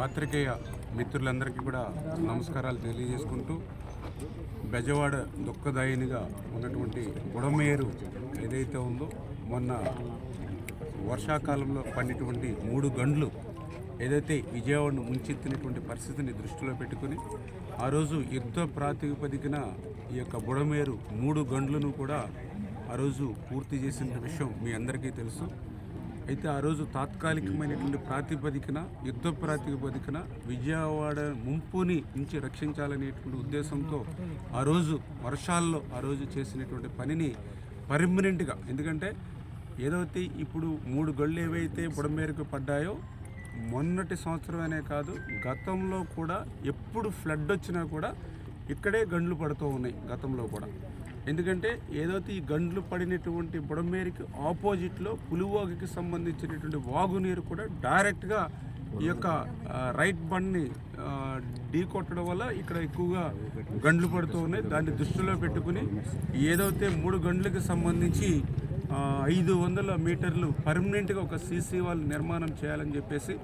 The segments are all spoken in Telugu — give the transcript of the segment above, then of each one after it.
పాత్రికేయ మిత్రులందరికీ కూడా నమస్కారాలు తెలియజేసుకుంటూ బెజవాడ దుఃఖదాయినిగా ఉన్నటువంటి బుడమేరు ఏదైతే ఉందో మొన్న వర్షాకాలంలో పడినటువంటి మూడు గండ్లు ఏదైతే విజయవాడను ముంచెత్తినటువంటి పరిస్థితిని దృష్టిలో పెట్టుకుని ఆ రోజు యుద్ధ ప్రాతిపదికన ఈ యొక్క బుడమేరు మూడు గండ్లను కూడా ఆ రోజు పూర్తి చేసిన విషయం మీ అందరికీ తెలుసు. అయితే ఆ రోజు తాత్కాలికమైనటువంటి ప్రాతిపదికన యుద్ధ ప్రాతిపదికన విజయవాడ ముంపుని నుంచి రక్షించాలనేటువంటి ఉద్దేశంతో ఆ రోజు వర్షాల్లో ఆ రోజు చేసినటువంటి పనిని పర్మనెంట్గా ఎందుకంటే ఏదైతే ఇప్పుడు మూడు గళ్ళు ఏవైతే బుడమేరకు పడ్డాయో మొన్నటి సంవత్సరమనే కాదు గతంలో కూడా ఎప్పుడు ఫ్లడ్ వచ్చినా కూడా ఇక్కడే గండ్లు పడుతూ ఉన్నాయి గతంలో కూడా. ఎందుకంటే ఏదైతే ఈ గండ్లు పడినటువంటి బుడమేరికి ఆపోజిట్లో పులివాగుకి సంబంధించినటువంటి వాగునీరు కూడా డైరెక్ట్గా ఈ యొక్క రైట్ బండ్ని ఢీ కొట్టడం వల్ల ఇక్కడ ఎక్కువగా గండ్లు పడుతూ ఉన్నాయి. దాన్ని దృష్టిలో పెట్టుకుని ఏదైతే మూడు గండ్లకి సంబంధించి ఐదు వందల మీటర్లు పర్మనెంట్గా ఒక సీసీ వాల్ నిర్మాణం చేయాలని చెప్పేసి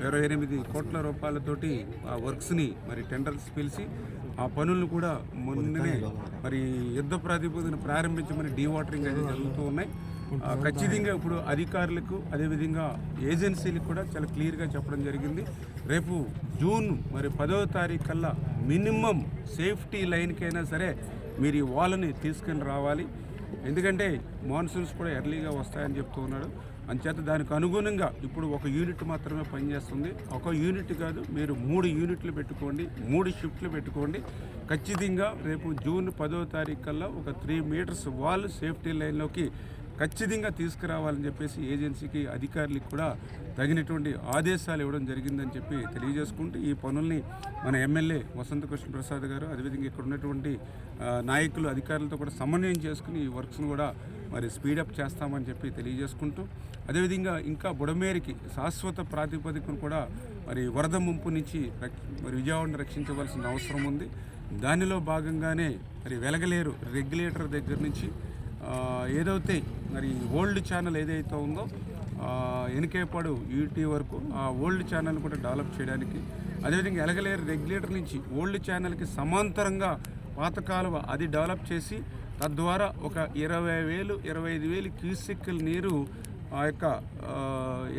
ఇరవై ఎనిమిది కోట్ల రూపాయలతోటి ఆ వర్క్స్ని మరి టెండర్స్ పిలిచి ఆ పనులను కూడా మొన్ననే మరి యుద్ధ ప్రాతిపదికన ప్రారంభించమని డీ వాటరింగ్ అయితే జరుగుతూ ఉన్నాయి. ఖచ్చితంగా ఇప్పుడు అధికారులకు అదేవిధంగా ఏజెన్సీలకు కూడా చాలా క్లియర్గా చెప్పడం జరిగింది. రేపు జూన్ మరి పదవ తారీఖు కల్లా మినిమం సేఫ్టీ లైన్కైనా సరే మీరు ఈ వాళ్ళని తీసుకుని రావాలి. ఎందుకంటే మాన్సూన్స్ కూడా ఎర్లీగా వస్తాయని చెప్తూ ఉన్నాడు. అంచేత దానికి అనుగుణంగా ఇప్పుడు ఒక యూనిట్ మాత్రమే పనిచేస్తుంది. ఒక యూనిట్ కాదు మీరు మూడు యూనిట్లు పెట్టుకోండి మూడు షిఫ్ట్లు పెట్టుకోండి. ఖచ్చితంగా రేపు జూన్ పదో తారీఖు కల్లా ఒక త్రీ మీటర్స్ వాల్ సేఫ్టీ లైన్లోకి ఖచ్చితంగా తీసుకురావాలని చెప్పేసి ఏజెన్సీకి అధికారులకు కూడా తగినటువంటి ఆదేశాలు ఇవ్వడం జరిగిందని చెప్పి తెలియజేసుకుంటూ ఈ పనుల్ని మన ఎమ్మెల్యే వసంత కృష్ణ ప్రసాద్ గారు అదేవిధంగా ఇక్కడ ఉన్నటువంటి నాయకులు అధికారులతో కూడా సమన్వయం చేసుకుని ఈ వర్క్స్ను కూడా మరి స్పీడప్ చేస్తామని చెప్పి తెలియజేసుకుంటూ అదేవిధంగా ఇంకా బుడమేరికి శాశ్వత ప్రాతిపదికను కూడా మరి వరద ముంపు నుంచి రక్ష- మరి విజయవాడను రక్షించవలసిన అవసరం ఉంది. దానిలో భాగంగానే మరి వెలగలేరు రెగ్యులేటర్ దగ్గర నుంచి ఏదైతే మరి ఓల్డ్ ఛానల్ ఏదైతే ఉందో ఎనికేపాడు యూటీ వరకు ఆ ఓల్డ్ ఛానల్ కూడా డెవలప్ చేయడానికి అదేవిధంగా ఎలగలేరు రెగ్యులేటర్ నుంచి ఓల్డ్ ఛానల్కి సమాంతరంగా పాత కాలువ అది డెవలప్ చేసి తద్వారా ఒక ఇరవై వేలు ఇరవై ఐదు వేలు క్యూసెక్కుల నీరు ఆ యొక్క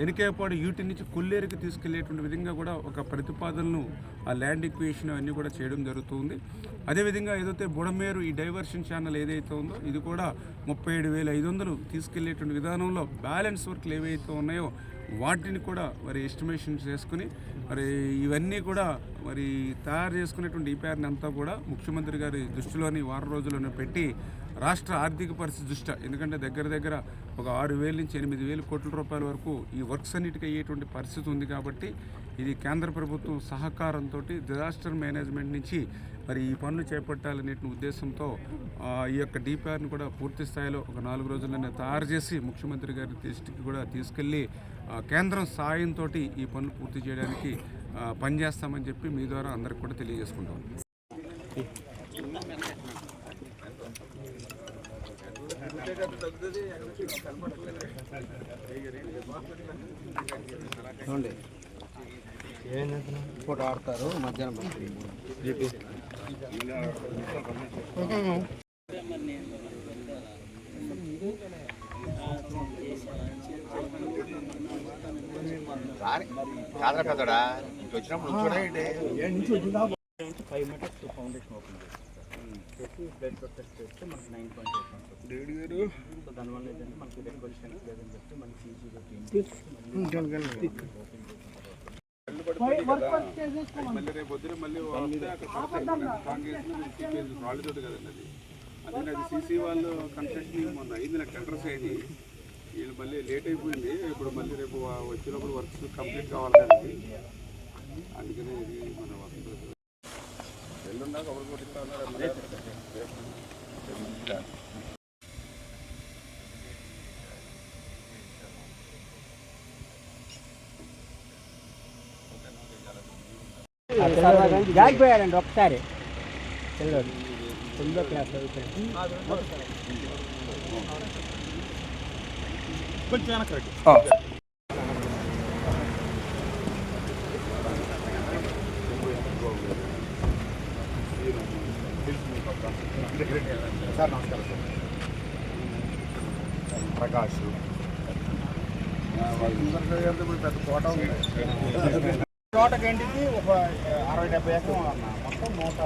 ఎనికేపాడు యూటి నుంచి కొల్లేరుకి తీసుకెళ్ళేటువంటి విధంగా కూడా ఒక ప్రతిపాదనను ఆ ల్యాండ్ ఈక్వేషన్ అన్నీ కూడా చేయడం జరుగుతుంది. అదేవిధంగా ఏదైతే బుడమేరు ఈ డైవర్షన్ ఛానల్ ఏదైతే ఉందో ఇది కూడా ముప్పై ఏడు వేల ఐదు వందలు తీసుకెళ్ళేటువంటి విధానంలో బ్యాలెన్స్ వర్క్లు ఏవైతే ఉన్నాయో వాటిని కూడా మరి ఎస్టిమేషన్ చేసుకుని మరి ఇవన్నీ కూడా మరి తయారు చేసుకునేటువంటి ఈపీఆర్ని అంతా కూడా ముఖ్యమంత్రి గారి దృష్టిలోని వారం రోజుల్లోనే పెట్టి రాష్ట్ర ఆర్థిక పరిస్థితి దృష్ట్యా. ఎందుకంటే దగ్గర దగ్గర ఒక ఆరు వేల నుంచి ఎనిమిది వేల కోట్ల రూపాయల వరకు ఈ వర్క్స్ అన్నిటికీ అయ్యేటువంటి పరిస్థితి ఉంది కాబట్టి ఇది కేంద్ర ప్రభుత్వం సహకారంతో డిజాస్టర్ మేనేజ్మెంట్ నుంచి మరి ఈ పనులు చేపట్టాలనే ఉద్దేశంతో ఆ, ఈ యొక్క డిపిఆర్ని కూడా పూర్తి స్థాయిలో ఒక నాలుగు రోజుల్లోనే తయారు చేసి ముఖ్యమంత్రి గారి దృష్టికి కూడా తీసుకెళ్ళి ఆ, కేంద్రం సాయంతో ఈ పనులు పూర్తి చేయడానికి పనిచేస్తామని చెప్పి మీ ద్వారా అందరికి కూడా తెలియజేసుకుంటాం. ఫోటో ఆడతారు మధ్యాహ్నం కాదరా పెద్దడా. ఫైవ్ మీటర్స్ ఫౌండేషన్ ఓపెన్ చేసి. బ్లడ్ ప్రొటెస్ట్ చేస్తే మనకి నైన్ పాయింట్ ఎయిట్ సో దానివల్ల ఏంటంటే మనకి డెకరేషన్ లేదని చెప్పి మనకి ఈజీగా మళ్ళీ రేపు పొద్దున మళ్ళీ వస్తే అక్కడ కాంగ్రెస్ రాళ్ళతోటి కదండి అది. అందుకని అది సీసీ వాళ్ళు కన్స్ట్రక్షన్ మొన్న అయింది నాకు టెండర్స్ అయింది. వీళ్ళు మళ్ళీ లేట్ అయిపోయింది. ఇప్పుడు మళ్ళీ రేపు వర్క్స్ కంప్లీట్ కావాలి అందుకని ఇది మన ఎల్లున్నా కబురు కొట్టిస్తా ఉన్నారు జాగిపోయాడండి ఒకసారి. పిల్లడు తొమ్మిదో క్లాస్ చదువుతాడు. కొంచెం సార్ నమస్కారం సార్. ప్రకాష్. పెద్ద తోట ఉంది. తోటకి ఏంటిది ఒక అరవై డెబ్బై ఎకరం మొత్తం నూట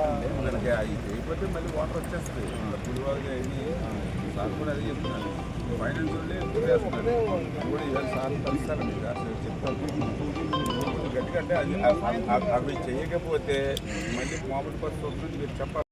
మనకి అయిపోతే మళ్ళీ వాటర్ వచ్చేస్తుంది. పులివాళ్ళు అయ్యి సార్ కూడా అది చెప్తున్నాను ఫైనల్ కూడా ఇవాళ సార్ కలుస్తారు మీరు. అసలు చెప్తాను ఎందుకంటే అది అవి చేయకపోతే మళ్ళీ మామూలు పరిస్థితి వస్తుంది మీరు చెప్పాలి.